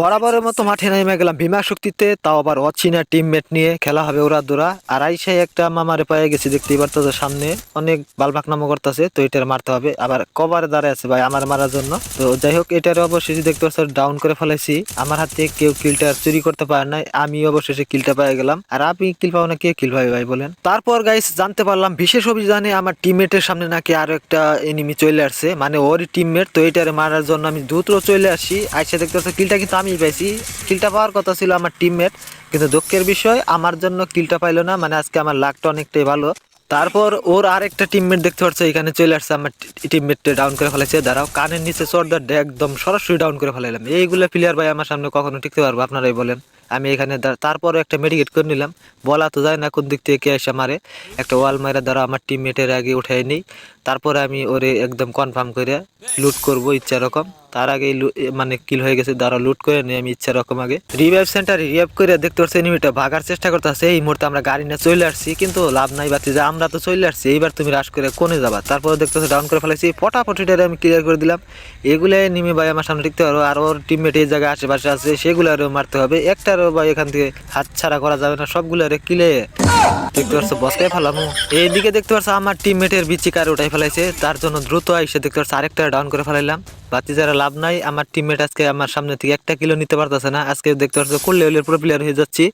বরাবরের মতো মাঠে নেমে গেলাম। বিমা শক্তিতে, তাও আবার অচিনা টিমমেট নিয়ে খেলা হবে ওরা দোরা। আর আইসাই একটা মামারে পায়ে গেছি, দেখতেই পারতো সামনে। অনেক বালবাক নামও করতেছে, তো এটার মারতে হবে। আবার কভারে দাঁড়ায় আছে ভাই আমার মারার জন্য। তো যাই হোক, এটার অবশেষে দেখতে পাচ্ছ ডাউন করে ফেলাইছি। আমার হাতে কেউ কিলটা চুরি করতে পারে নাই, আমি অবশেষে কিলটা পেয়ে গেলাম। আর আপনি কিল পাবো না কে কিল পাবে ভাই বলেন। তারপর গাইস জানতে পারলাম, বিশেষ অভিযানে আমার টিমমেটের সামনে নাকি আরও একটা এনিমি চলে আসছে। মানে ওরই টিমমেট তো এটারে মারার জন্য আমি দ্রুত চলে আসি। আইসা দেখতে পাচ্ছ কিলটা কিন্তু আমি পাইছি। কিলটা পাওয়ার কথা ছিল আমার টিমমেট কিন্তু দুঃখের বিষয়, আমার জন্য কিলটা পাইলো না মানে আজকে আমার লাকটা অনেকটাই ভালো। তারপর ওর আর আরেকটা টিমমেট দেখতে পাচ্ছ এখানে চলে আসছে আমার টিমমেটটা ডাউন করে ফেলেছে। দাঁড়াও, কানের নিচে চর্দার একদম সরাসরি ডাউন করে ফেলাইলাম। এইগুলো প্লেয়ার ভাই আমার সামনে কখনো টিকতে পারব, আপনারাই বলেন। আমি এখানে দা- তারপরে একটা মেডিকেট করে নিলাম। বলা তো যায় না কোন দিক থেকে এসে মারে একটা ওয়াল মারা দ্বারা আমার টিমমেটের আগে উঠাই নিই। তারপরে আমি ওরে একদম কনফার্ম করে লুট করব ইচ্ছা রকম। তার আগে মানে কিল হয়ে গেছে দ্বারা লুট করে নিই আমি ইচ্ছা রকম আগে। রিভাইভ সেন্টার রিভাইভ করে দেখতে পাচ্ছি এনিমিটা ভাগার চেষ্টা করতেছে। এই মুহূর্তে আমরা গাড়ি নিয়ে চলে আসছি, কিন্তু লাভ নাই বাতি যে আমরা তো চলে আসছি। এইবার তুমি রাশ করে কোনে যাবা? তারপরে দেখতেছো ডাউন করে ফেলেছি। ফটাফট ফটাফটিটারে আমি ক্লিয়ার করে দিলাম। এগুলো নিমে ভাই আমার সামনে টিকতে পারো। আর ওর টিমমেট এই জায়গায় আশেপাশে আছে সেগুলো আরও মারতে হবে। একটারও ভাই, এখান থেকে হাত ছাড়া করা যাবে না, সবগুলো আরে কিলে। দেখতে পারছ বসকাই ফেলামু। এইদিকে দেখতে পারছ, আমার টিমমেটের মেটের বিচিকার উঠাই ফেলাইছে, তার জন্য দ্রুত আইসে দেখতে পারছ, আরেকটা ডাউন করে ফেলাইলাম। বাতি যারা লাভ নাই, আমার টিমমেট আজকে আমার সামনে থেকে একটা কিলো নিতে পারতেছে না। আজকে দেখতে পাচ্ছ করলে হলে পুরো প্লেয়ার হয়ে যাচ্ছি।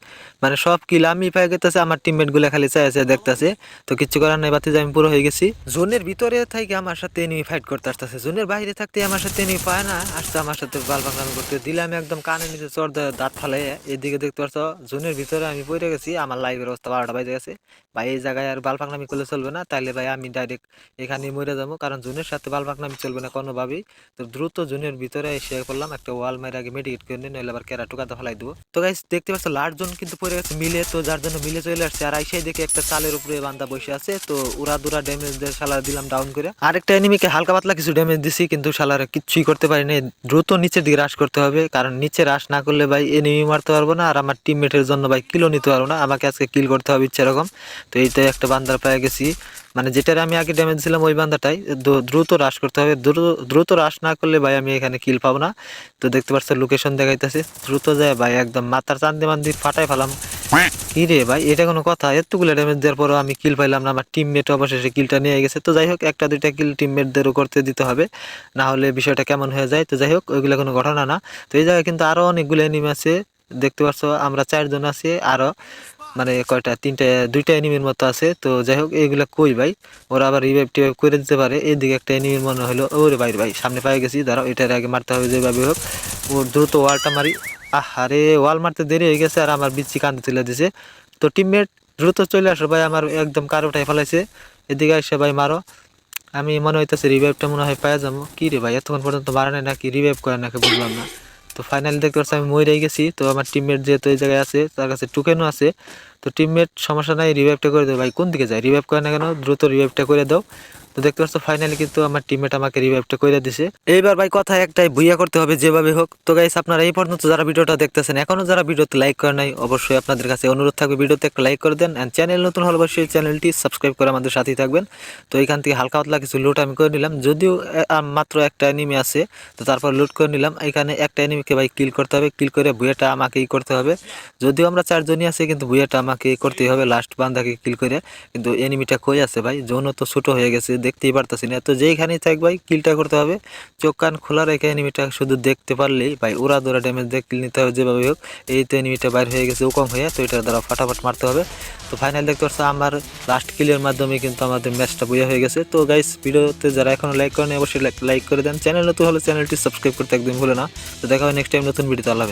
মানে সব কিলো আমি পাই গেতেছে, আমার টিমমেটগুলো খালি চাই আছে দেখতেছে। তো কিছু করার নাই, বাতি আমি পুরো হয়ে গেছি। জোনের ভিতরে থেকে আমার সাথে এনিমি ফাইট করতে আসতেছে। জোনের বাইরে থাকতে আমার সাথে এনিমি পায় না। আসতে আমার সাথে বাল বাংলামি করতে। দিলে আমি একদম কানে নিচে চর দাঁত ফালাই এদিকে দেখতে পাচ্ছ জোনের ভিতরে আমি পড়ে গেছি। আমার লাইভের অবস্থা বারোটা বাজে গেছে। ভাই এই জায়গায় আর বাল পাকনামি করলে চলবে না, তাইলে ভাই আমি ডাইরেক্ট এখানে মরে যাব। কারণ জুনের সাথে বাল পাকনামি চলবে না কোনোভাবেই। তো দ্রুত জুনের ভিতরে এসে করলাম, একটা ওয়াল মাইরে আগে মেডিকেট করে নিই নইলে আবার কেরা টুকাতে ফেলাই দেবো। তো গাইস দেখতে পাচ্ছ লাস্ট জন কিন্তু পড়ে গেছে মিলে, তো যার জন্য মিলে চলে আসছে। আর আইসাই দেখে একটা চালের উপরে বান্দা বসে আছে, তো উড়া দুরা ড্যামেজ দিয়ে শালার দিলাম ডাউন করে। আরেকটা এনিমিকে হালকা পাতলা কিছু ড্যামেজ দিছি, কিন্তু শালার কিচ্ছুই করতে পারিনি দ্রুত নিচের দিকে রাশ করতে হবে, কারণ নিচে রাশ না করলে ভাই এনিমি মারতে পারব না, আর আমার টিমমেটের জন্য ভাই কিলো নিতে পারব না। আমাকে আজকে কিল করতে হবে ইচ্ছা এরকম। তো এইটা একটা বান্দার পেয়ে গেছি। মানে যেটার আমি আগে ড্যামেজ ছিলাম ওই বান্দাটাই। দ্রুত রাশ করতে হবে। দ্রুত দ্রুত রাশ না করলে ভাই আমি এখানে কিল পাবো না। তো দেখতে পাচ্ছ লোকেশন দেখাইতেছে। দ্রুত যায় ভাই একদম মাথার চান্দি মান্দি ফাটাই ফেলাম। কি রে ভাই এটা কোনো কথা? এতগুলো ড্যামেজ দেওয়ার পরও আমি কিল পাইলাম না। আমার টিমমেট অবশেষে কিলটা নিয়ে গেছে। তো যাই হোক একটা দুইটা কিল টিমমেটদেরও করতে দিতে হবে। না হলে বিষয়টা কেমন হয়ে যায়? তো যাই হোক ওইগুলো কোনো ঘটনা না। তো এই জায়গায় কিন্তু আরও অনেকগুলো এনিমি আছে। দেখতে পাচ্ছ আমরা চারজন আছি আরও। মানে কয়টা? তিনটা, দুইটা এনিমির মতো আছে। তো যাই হোক এইগুলা কই ভাই? ওরা আবার রিভাইভ টিভাইভ করে দিতে পারে। এইদিকে একটা এনিমির মনে হলো, ওরে ভাই ভাই, সামনে পাই গেছি, দাঁড়াও, এটার আগে মারতে হবে যেভাবে হোক। ও দ্রুত ওয়ালটা মারি। আরে ওয়াল মারতে দেরি হয়ে গেছে আর আমার বিচি কান্দে তুলে দিছে। তো টিমমেট দ্রুত চলে আসো ভাই, আমার একদম কার উঠাই ফেলাইছে। এদিকে এসে ভাই, মারো। আমি মনে হইতেছে রিভাইভটা মনে হয় পাওয়া যাব। কি রে ভাই, এতক্ষণ পর্যন্ত মারা নাই নাকি? রিভাইভ করে নাকি বুঝলাম না। তো ফাইনালি দেখতে পাচ্ছি আমি মরে গেছি। তো আমার টিমমেট যেহেতু এই জায়গায় আছে, তার কাছে টুকেনও আছে। তো টিমমেট সমস্যা নাই রিভাইভটা করে দেবো ভাই, কোন দিকে যায়? রিভাইভ করে না কেন? দ্রুত রিভাইভটা করে দাও। তো দেখতে পাচ্ছ ফাইনালি কিন্তু আমার টিমমেট আমাকে রিভাইভটা করে দিছে। এইবার ভাই কথা একটাই ভুইয়া করতে হবে যেভাবে হোক। তো গাইস আপনারা এই পর্যন্ত যারা ভিডিওটা দেখতেছেন, এখনও যারা ভিডিওতে লাইক করে নাই, অবশ্যই আপনাদের কাছে অনুরোধ থাকবে ভিডিওতে একটা লাইক করে দেন। এন্ড চ্যানেল নতুন হলে অবশ্যই চ্যানেলটি সাবস্ক্রাইব করে আমাদের সাথেই থাকবেন। তো এখান থেকে হালকা পাতলা কিছু লুট আমি করে নিলাম। যদিও মাত্র একটা এনিমি আছে, তো তারপর লুট করে নিলাম। এখানে একটা এনিমিকে ভাই কিল করতে হবে। কিল করে ভুয়াটা আমাকেই করতে হবে। যদিও আমরা চারজনই আছি, কিন্তু ভুয়াটা আমাকে করতেই হবে। লাস্ট বান্দাকে কিল করে। কিন্তু এনিমিটা কই আছে ভাই? জোনও তো ছোট হয়ে গেছে। দেখতেই পারতাছি না। তো যেইখানেই থাক ভাই, কিলটা করতে হবে। চোখ কান খোলা রেখে এনিমিটা শুধু দেখতে পারলেই ভাই ওরা দোরা ড্যামেজ দেখ নিতে হবে যেভাবে হোক। এই তো এনিমিটা বাইর হয়ে গেছে উকম হয়ে, তো এটার দ্বারা ফাটাফাট মারতে হবে। তো ফাইনাল দেখতে পাচ্ছ আমার লাস্ট কিলের মাধ্যমে কিন্তু আমাদের ম্যাচটা বইয়া হয়ে গেছে। তো গাইস ভিডিওতে যারা এখনও লাইক করেন, অবশ্যই লাইক করে দেন। চ্যানেল নতুন হলে চ্যানেলটি সাবস্ক্রাইব করতে একদম ভুলে না। তো দেখা হয় নেক্সট টাইম নতুন ভিডিওতে আল্লাহ